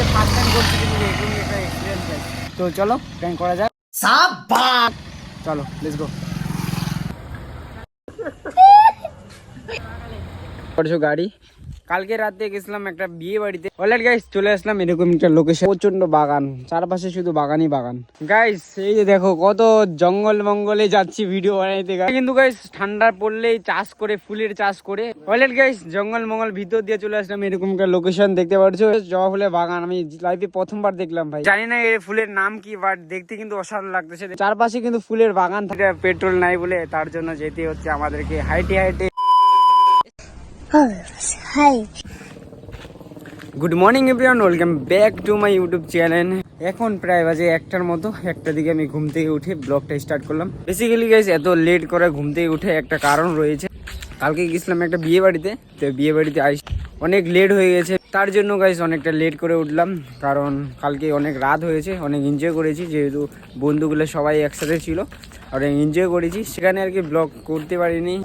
হচ্ছে first time করছি কিন্তু এরকমই একটা এক্সপিরিয়েন্স আছে তো চলো প্ল্যান করা যাক। সাবাস চলো লেটস গো গাড়ি? কালকে রাতে গেছিলাম একটা বিয়ে বাড়িতে। অলরেডি গাইস চলে আসলাম এরকম একটা লোকেশন প্রচণ্ড বাগান, চারপাশে শুধু বাগানই বাগান। গাইস এই যে দেখো, কত জঙ্গল মঙ্গলে যাচ্ছি ভিডিও বানাইতে। কিন্তু গাইস ঠান্ডা পড়লেই চাষ করে, ফুলের চাষ করে। অলরেডি গাইস জঙ্গল মঙ্গল ভিতর দিয়ে চলে আসলাম এরকম একটা লোকেশন দেখতে পাচ্ছ? জবা ফুলের বাগান, আমি লাইফে প্রথমবার দেখলাম, ভাই। জানি না এই ফুলের নাম কি বাট দেখতে কিন্তু অসাধারণ লাগতেছে। চারপাশে কিন্তু ফুলের বাগান থাকে। পেট্রোল নাই বলে, তার জন্য যেতে হচ্ছে আমাদেরকে হাইটে হাইটে। Hi good morning everyone welcome back to my YouTube channel এখন প্রায় বাজে একটার মতো, একটা দিকে আমি ঘুম থেকে উঠে ব্লগটা স্টার্ট করলাম। বেসিক্যালি গাইস এত লেট করে ঘুম থেকে উঠে একটা কারণ রয়েছে। কালকে গেছিলাম একটা বিয়ে বাড়িতে, তো বিয়ে বাড়িতে আইস অনেক লেট হয়ে গেছে। তার জন্য গাইস অনেকটা লেট করে উঠলাম। কারণ কালকে অনেক রাত হয়েছে, অনেক এনজয় করেছি, যেহেতু বন্ধুগুলো সবাই একসাথে ছিল। অনেক এনজয় করেছি। সেখানে আর কি ব্লগ করতে পারিনি।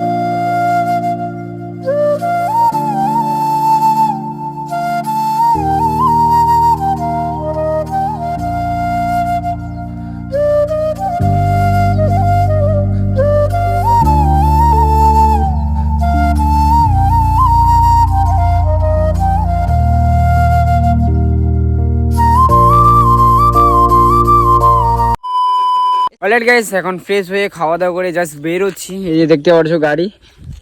অলরেড গাইস এখন ফ্রেশ হয়ে খাওয়া দাওয়া করে জাস্ট বেরোচ্ছি। এই যে দেখতে পাচ্ছ গাড়ি।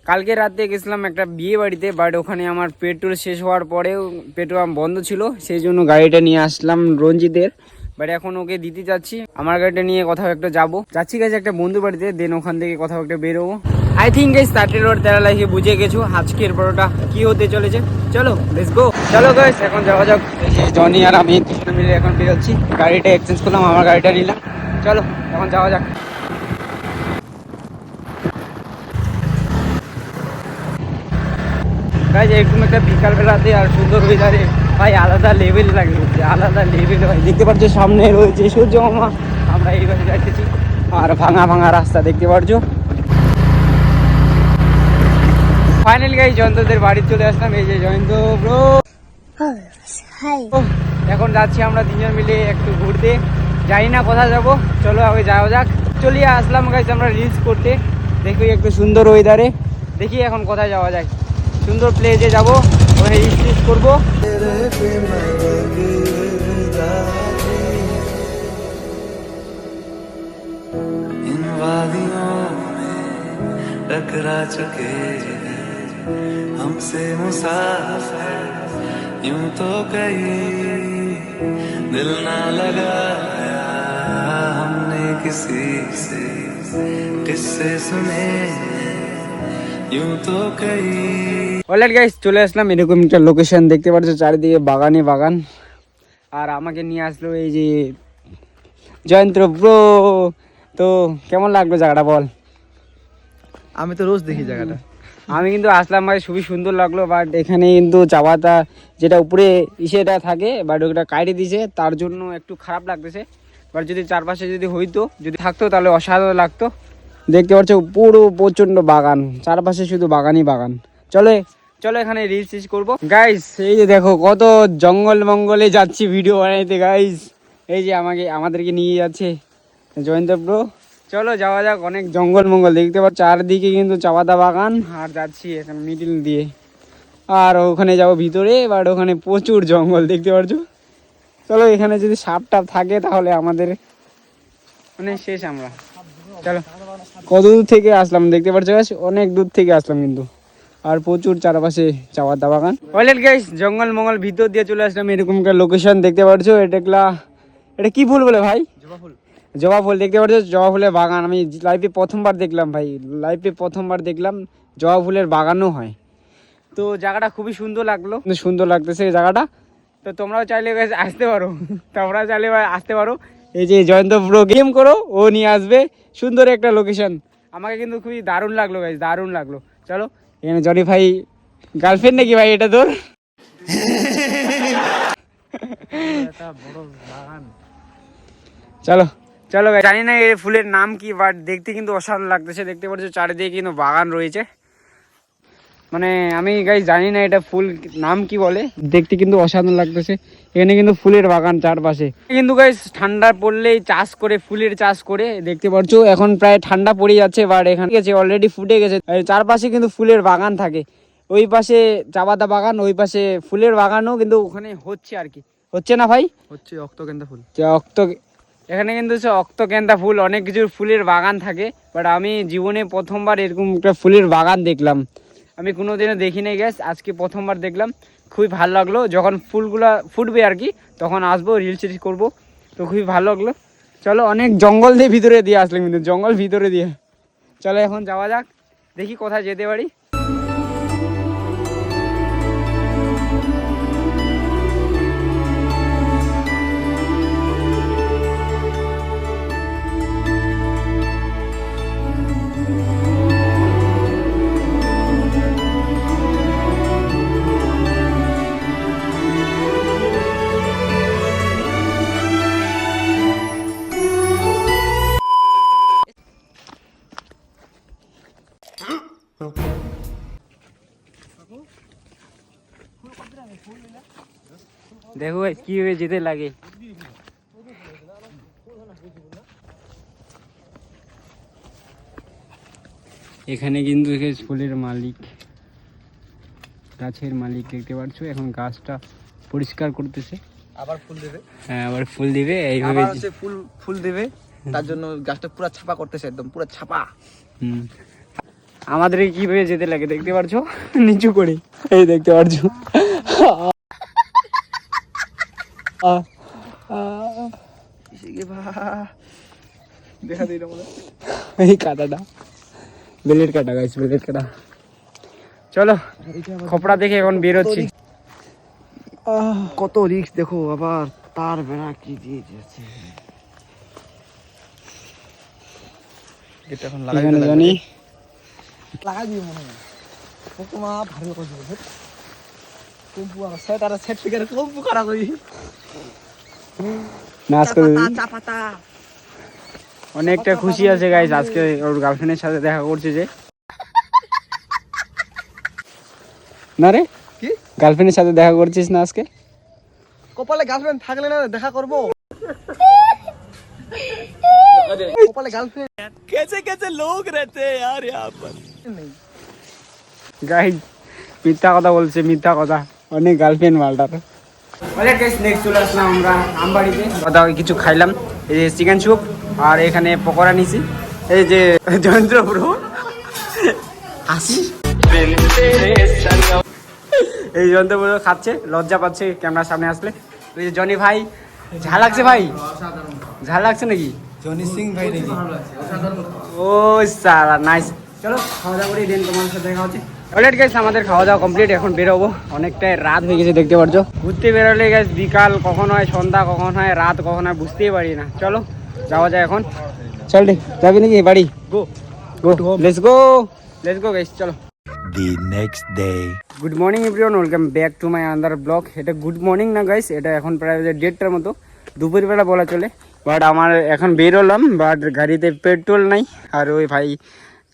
কালকে রাতে গেছিলাম একটা বিয়ে বাড়িতে বাট ওখানে আমার পেট্রোল শেষ হওয়ার পরেও পেট্রোল বন্ধ ছিল সেই জন্য গাড়িটা নিয়ে আসলাম রঞ্জিতের। বাট এখন ওকে দিতে যাচ্ছি আমার গাড়িটা নিয়ে কোথাও একটা যাব। যাচ্ছি গেছে একটা বন্ধু বাড়িতে দেন ওখান থেকে কোথাও একটা বেরোবো। আই থিঙ্ক গাইস তার্টির ওর তেরা লাইফে বুঝে গেছো আজকের বড়টা কি হতে চলেছে। চলো লেটস গো চলো গাইস এখন যাওয়া যাক। জনি আর আমি মিলে এখন বেরোচ্ছি। গাড়িটা এক্সচেঞ্জ করলাম আমার গাড়িটা নিলাম। চলো এখন যাওয়া যাক। গাইজ এরকম একটা বিকাল বেলাতে আর সুন্দর ওয়েদারে ভাই আলাদা লেভেল লাগে হচ্ছে আলাদা লেভেল ভাই দেখতে পাচ্ছ সামনে রয়েছে সূর্য মামা। আমরা এইভাবে যাচ্ছি। আর ভাঙা ভাঙা রাস্তা দেখতে পাচ্ছ। ফাইনালি গাই জয়ন্তদের বাড়ি চলে আসলাম। এই যে জয়ন্ত ব্রো হাই এখন যাচ্ছি আমরা তিনজন মিলে একটু ঘুরতে। জানি না কোথায় যাব চলো আগে যাওয়া যাক চলিয়ে আসলাম গাইজ আমরা রিলস করতে দেখি একটু সুন্দর ওয়েদারে দেখি এখন কোথায় যাওয়া যায় সুন্দর প্লেসে যাব ওখানে রিলস টিলস করবো इन वादियों में टकरा चुके हैं हमसे मुसाफिर यूं तो कहीं दिल ना लगाया हमने किसी से किससे सुने यूं तो कहीं অলরেড গাইস চলে আসলাম এরকম একটা লোকেশন দেখতে পাচ্ছ চারিদিকে বাগানে বাগান আর আমাকে নিয়ে আসলো এই যে জয়ন্ত ব্রো তো কেমন লাগলো জায়গাটা বল আমি তো রোজ দেখি জায়গাটা আমি কিন্তু আসলাম ভাই, খুবই সুন্দর লাগল বাট এখানে কিন্তু চাপাতা যেটা উপরে ইসেটা থাকে বাট ওটা কাইটে দিছে, তার জন্য একটু খারাপ লাগতেছে। বাট যদি চারপাশে যদি হইতো, যদি থাকতো, তাহলে অসাধারণ লাগতো। দেখতে পাচ্ছ, পুরো প্রচণ্ড বাগান, চারপাশে শুধু বাগানই বাগান। চলে, চলো এখানে রিলস টিলস করব। গাইস এই যে দেখো, কত জঙ্গল মঙ্গলে যাচ্ছি ভিডিও বানাইতে গাইস এই যে আমাকে, আমাদেরকে নিয়ে যাচ্ছে জয়ন্ত ব্রো চলো যাওয়া যাক, অনেক জঙ্গল মঙ্গল দেখতে পাচ্ছ, চারদিকে কিন্তু চাপাতা বাগান। আর যাচ্ছি এখন মিডিল দিয়ে। আর ওখানে যাব ভিতরে বাট ওখানে প্রচুর জঙ্গল, দেখতে পাচ্ছ? চলো, এখানে যদি সাপ টাপ থাকে তাহলে আমাদের মানে শেষ আমরা। চলো কত দূর থেকে আসলাম দেখতে পাচ্ছ? অনেক দূর থেকে আসলাম কিন্তু। আর প্রচুর চারপাশে চাওয়ার দা বাগান। ওয়েলেট গাইস জঙ্গল মঙ্গল ভিতর দিয়ে চলে আসলাম এরকম একটা লোকেশন দেখতে পাচ্ছ? এটা এটা কি ফুল বলে ভাই? জবা ফুল। জবা ফুল দেখতে পাচ্ছ জবা ফুলের বাগান। আমি লাইফে প্রথমবার দেখলাম ভাই। লাইফে প্রথমবার দেখলাম জবা ফুলের বাগানও হয়। তো জায়গাটা খুবই সুন্দর লাগল। সুন্দর লাগতেছে জায়গাটা। তো তোমরাও চাইলে আসতে পারো। তোমরা চাইলে ভাই আসতে পারো। এই যে জয়ন্ত গেম করো ও নিয়ে আসবে। সুন্দর একটা লোকেশন আমাকে কিন্তু খুবই দারুণ লাগল গাইজ দারুণ লাগল। চলো। এখানে জনি ভাই গার্লফ্রেন্ড নাকি ভাই এটা তোর? বাগান চলো। চলো জানি না এই ফুলের নাম কি বাট দেখতে কিন্তু অসাধারণ লাগতেছে। দেখতে পাচ্ছ চারিদিকে কিন্তু বাগান রয়েছে। মানে আমি গাই জানি না এটা ফুল নাম কি বলে। দেখতে কিন্তু অসাধারণ লাগতেছে। এখানে কিন্তু ফুলের বাগান চারপাশে। কিন্তু গাই ঠান্ডা পড়লেই চাষ করে ফুলের চাষ করে দেখতে পাচ্ছ এখন প্রায় ঠান্ডা পড়ে যাচ্ছে বাট এখানে গেছে অলরেডি ফুটে গেছে। চারপাশে কিন্তু ফুলের বাগান থাকে। ওই পাশে চাবাদা বাগান ওই পাশে ফুলের বাগানও কিন্তু ওখানে হচ্ছে আর কি। হচ্ছে না ভাই? হচ্ছে অক্তকেন্দা ফুল। যে অক্ত এখানে কিন্তু হচ্ছে অক্তকেন্দা ফুল, অনেক কিছুর ফুলের বাগান থাকে বাট আমি জীবনে প্রথমবার এরকম একটা ফুলের বাগান দেখলাম। আমি কোনোদিনও দেখি নাই গ্যাস আজকে প্রথমবার দেখলাম। খুবই ভালো লাগল, যখন ফুলগুলা ফুটবে আর কি, তখন আসব রিল টিলস করব, তো খুবই ভালো লাগল। চলো, অনেক জঙ্গল দিয়ে ভিতরে দিয়ে আসলাম কিন্তু, জঙ্গল ভিতরে দিয়ে। চলো, এখন যাওয়া যাক, দেখি কোথায় যেতে পারি। কীভাবে যেতে লাগে? এখানে কিন্তু ফুলের মালিক গাছের মালিক দেখতে পাচ্ছ এখন গাছটা পরিষ্কার করতেছে। আবার ফুল দেবে? হ্যাঁ আবার ফুল দিবে এইভাবে ফুল ফুল দেবে তার জন্য গাছটা পুরো ছাপা করতেছে একদম পুরো ছাপা। হুম। আমাদেরকে কীভাবে যেতে লাগে দেখতে পারছ? নিচু করে এই দেখতে পারছ? দেখা দিই এই কাটাটা বেলের কাটা গাছ বেলের কাটা। চলো খপড়া দেখে এখন বেরোচ্ছি। কত রিক্স দেখো আবার তার বেড়া কি দিয়ে দিয়েছে এটা এখন লাগাই জানি লাগাই মনে হয়। ভালো করে কম্পু আর সেট আর সেট ফিগারে কম্পু করা কই নাচ করে দিবি। চা পাতা অনেকটা খুশি আছে গাইস আজকে ওর গার্লফ্রেন্ডের সাথে দেখা করছে যে না রে কি গার্লফ্রেন্ডের সাথে দেখা করছিস না আজকে কপালে গার্লফ্রেন্ড থাকলে না দেখা করবো কপালে গার্লফ্রেন্ড कैसे कैसे लोग रहते हैं यार यहाँ पर গাইস মিথ্যা কথা বলছে মিথ্যা কথা অনেক গার্লফ্রেন্ড মালটার অনেক নেক্সট চলে আসলাম আমরা আমবাড়িতে। কিছু খাইলাম এই যে চিকেন স্যুপ আর এখানে পকোড়া নিছি। এই যে যন্ত্র ব্রো হাসি। এই যন্ত্র ব্রো খাচ্ছে লজ্জা পাচ্ছে ক্যামেরার সামনে আসলে। ওই যে জনি ভাই ঝাল লাগছে ভাই? ঝাল লাগছে নাকি? জনি সিং ভাই নাকি? ও সারা নাইস চলো খাওয়া দাওয়া করি দিন তোমার সাথে দেখা হচ্ছে। অলরেডি গেছে আমাদের খাওয়া দাওয়া কমপ্লিট এখন বেরোবো। অনেকটাই রাত হয়ে গেছে দেখতে পারছ? ঘুরতে বেরোলে বিকাল কখন হয় সন্ধ্যা কখন হয় রাত কখন হয় বুঝতেই পারি না। চলো যাওয়া যায় এখন। চল রে যাবি নাকি? বাড়ি? Go go let's go let's go guys চলো। Next day. Good morning everyone welcome back to my another vlog এটা গুড মর্নিং না গাইস এটা এখন প্রায় দেড়টার মতো। দুপুরবেলা বলা চলে। বাট আমার এখন বেরোলাম বাট গাড়িতে পেট্রোল নাই। আর ওই ভাই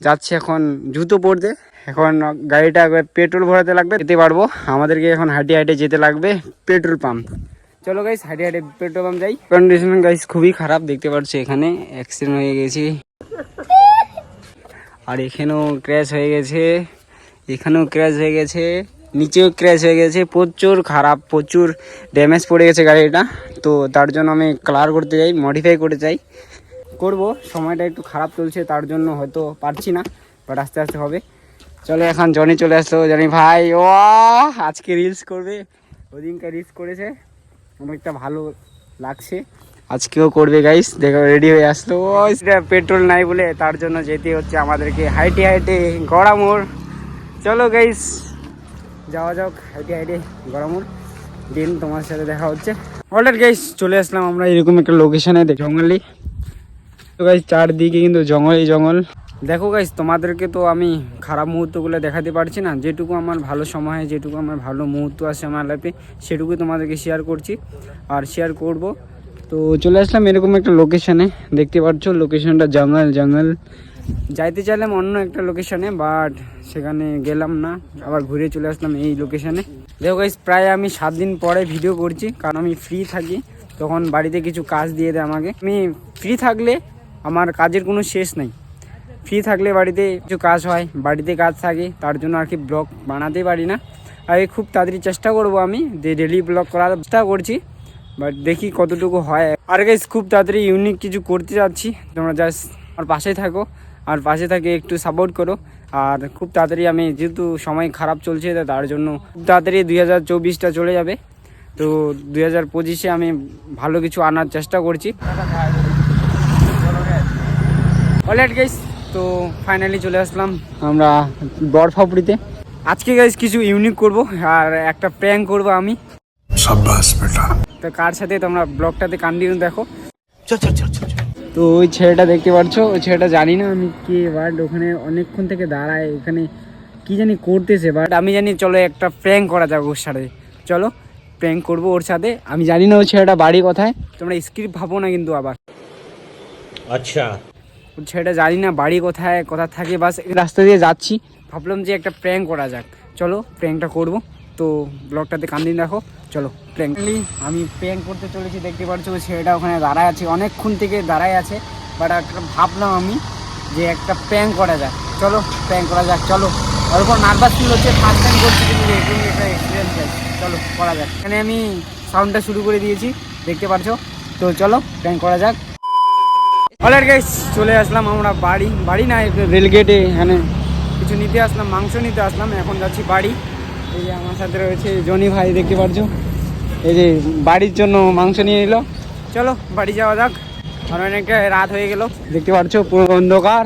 যাচ্ছে এখন জুতো পরতে। এখন গাড়িটা পেট্রোল ভরাতে লাগবে, যেতে পারব। আমাদেরকে এখন হাঁটে হাঁটে যেতে লাগবে পেট্রোল পাম্প। চলো গাইস হাঁটে হাঁটে পেট্রোল পাম্প যাই। কন্ডিশন গাইস খুবই খারাপ, দেখতে পাচ্ছি এখানে অ্যাক্সিডেন্ট হয়ে গেছে। আর এখানেও ক্র্যাশ হয়ে গেছে। এখানেও ক্র্যাশ হয়ে গেছে। নিচেও ক্র্যাশ হয়ে গেছে। প্রচুর খারাপ, প্রচুর ড্যামেজ পড়ে গেছে গাড়িটা। তো তার জন্য আমি কালার করতে যাই মডিফাই করতে চাই। করব। সময়টা একটু খারাপ চলছে, তার জন্য হয়তো পারছি না বাট আস্তে আস্তে হবে। চলো এখন জনি চলে আসলো, জনি ভাই ও আজকে রিলস করবে, ওদিনকে রিলস করেছে, অনেকটা ভালো লাগছে। আজকেও করবে গাইস দেখো রেডি হয়ে আসলো। পেট্রোল নাই বলে, তার জন্য যেতে হচ্ছে আমাদেরকে। হাইটে হাইটে গড়ামোড় চলো গাইস যাওয়া যাক, হাইটে হাইটে গড়ামোড় দিন তোমার সাথে দেখা হচ্ছে। অলরেড গাইস চলে আসলাম আমরা এরকম একটা লোকেশনে জঙ্গলে। তো গাইস চারদিকে কিন্তু জঙ্গলই জঙ্গল। দেখো গাইস তোমাদেরকে তো আমি খারাপ মুহূর্তগুলো দেখাতে পারছি না। যেটুকু আমার ভালো সময় যেটুকু আমার ভালো মুহূর্ত আছে আমার লাইফে সেটুকুই তোমাদেরকে শেয়ার করছি আর শেয়ার করব। তো চলে আসলাম এরকম একটা লোকেশানে দেখতে পাচ্ছ লোকেশনটা জঙ্গল জঙ্গল। যাইতে চাইলাম অন্য একটা লোকেশানে বাট সেখানে গেলাম না। আবার ঘুরে চলে আসলাম এই লোকেশানে দেখো গাইস প্রায় আমি সাত দিন পরে ভিডিও করছি, কারণ আমি ফ্রি থাকি। তখন বাড়িতে কিছু কাজ দিয়ে দেয় আমাকে। আমি ফ্রি থাকলে আমার কাজের কোনো শেষ নেই। ফ্রি থাকলে বাড়িতে কিছু কাজ হয়, বাড়িতে কাজ থাকে, তার জন্য আর কি ব্লগ বানাতে পারি না। আর খুব তাড়াতাড়ি চেষ্টা করব আমি, যে ডেলি ব্লগ করার চেষ্টা করছি বাট দেখি কতটুকু হয়। আর গাইস খুব তাড়াতাড়ি ইউনিক কিছু করতে যাচ্ছি, তোমরা জাস্ট আমার পাশে থাকো, আর পাশে থাকে একটু সাপোর্ট করো। আর খুব তাড়াতাড়ি আমি যেহেতু সময় খারাপ চলছে তার জন্য খুব তাড়াতাড়ি দুই হাজার চব্বিশটা চলে যাবে। তো দুই হাজার পঁচিশে আমি ভালো কিছু আনার চেষ্টা করছি। অলরাইট গাইস তো ফাইনালি চলে আসলাম আমরা গড়ফাপুরিতে আজকে গাইস কিছু ইউনিক করব আর একটা প্র্যাঙ্ক করব আমি। তো কার সাথে তোমরা ব্লগটাতে কান্ডিউ দেখো। তো ওই ছেলেটা দেখতে পাচ্ছ ওই ছেলেটা জানি না আমি কে বাট ওখানে অনেকক্ষণ থেকে দাঁড়ায় এখানে কি জানি করতেছে বাট আমি জানি চলো একটা প্র্যাঙ্ক করা যাক ওর সাথে। চলো প্র্যাঙ্ক করব ওর সাথে। আমি জানি না ওই ছেলেটা বাড়ি কোথায় তোমরা স্ক্রিপ্ট ভাবো না কিন্তু আবার। আচ্ছা। ছেলেটা জানি না বাড়ি কোথায় কোথা থাকে, বাস রাস্তা দিয়ে যাচ্ছি। ভাবলাম যে একটা প্র্যাঙ্ক করা যাক। চলো প্র্যাঙ্কটা করব। তো ব্লগটাতে কান্দিন রাখো চলো প্র্যাঙ্কলি আমি প্র্যাঙ্ক করতে চলেছি, দেখতে পাচ্ছ ছেলেটা ওখানে দাঁড়ায় আছে, অনেকক্ষণ থেকে দাঁড়ায় আছে। বাট একটা ভাবলাম আমি যে একটা প্র্যাঙ্ক করা যাক। চলো প্র্যাঙ্ক করা যাক, চলো। উপর নার্ভাস ফিল হচ্ছে ফার্স্ট টাইম করছি কিন্তু একটা এক্সপিরিয়েন্স চাই চলো, করা যাক। এখানে আমি সাউন্ডটা শুরু করে দিয়েছি, দেখতে পাচ্ছ? তো চলো প্র্যাঙ্ক করা যাক। অলরেড গাইস চলে আসলাম আমরা বাড়ি। বাড়ি না রেলগেটে, এখানে কিছু নিতে আসলাম, মাংস নিতে আসলাম, এখন যাচ্ছি বাড়ি। এই যে আমার সাথে রয়েছে জনি ভাই, দেখতে পাচ্ছ? এই যে বাড়ির জন্য মাংস নিয়ে নিল চলো, বাড়ি যাওয়া যাক। আর অনেকটা রাত হয়ে গেল, দেখতে পাচ্ছ, পুরো অন্ধকার।